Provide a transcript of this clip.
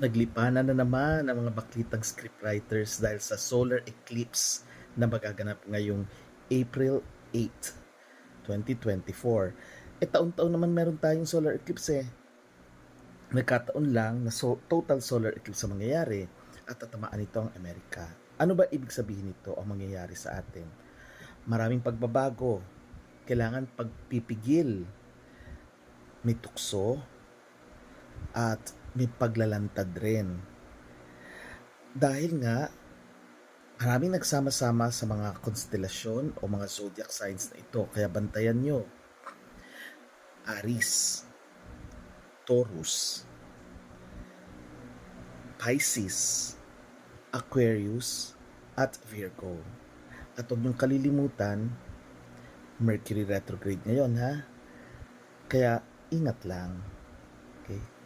Naglipanan na naman ang mga baklitang scriptwriters dahil sa solar eclipse na magaganap ngayong April 8, 2024. E taon-taon naman meron tayong solar eclipse eh. Nagkataon lang na so, total solar eclipse ang mangyayari at tatamaan ito ang Amerika. Ano ba ibig sabihin nito ang mangyayari sa atin? Maraming pagbabago. Kailangan pagpipigil. May tukso at may paglalantad rin. Dahil nga, maraming nagsama-sama sa mga konstelasyon o mga zodiac signs na ito. Kaya bantayan nyo. Aris, Taurus, Pisces, Aquarius, at Virgo. At huwag niyong kalilimutan, Mercury retrograde ngayon ha. Kaya ingat lang. Okay?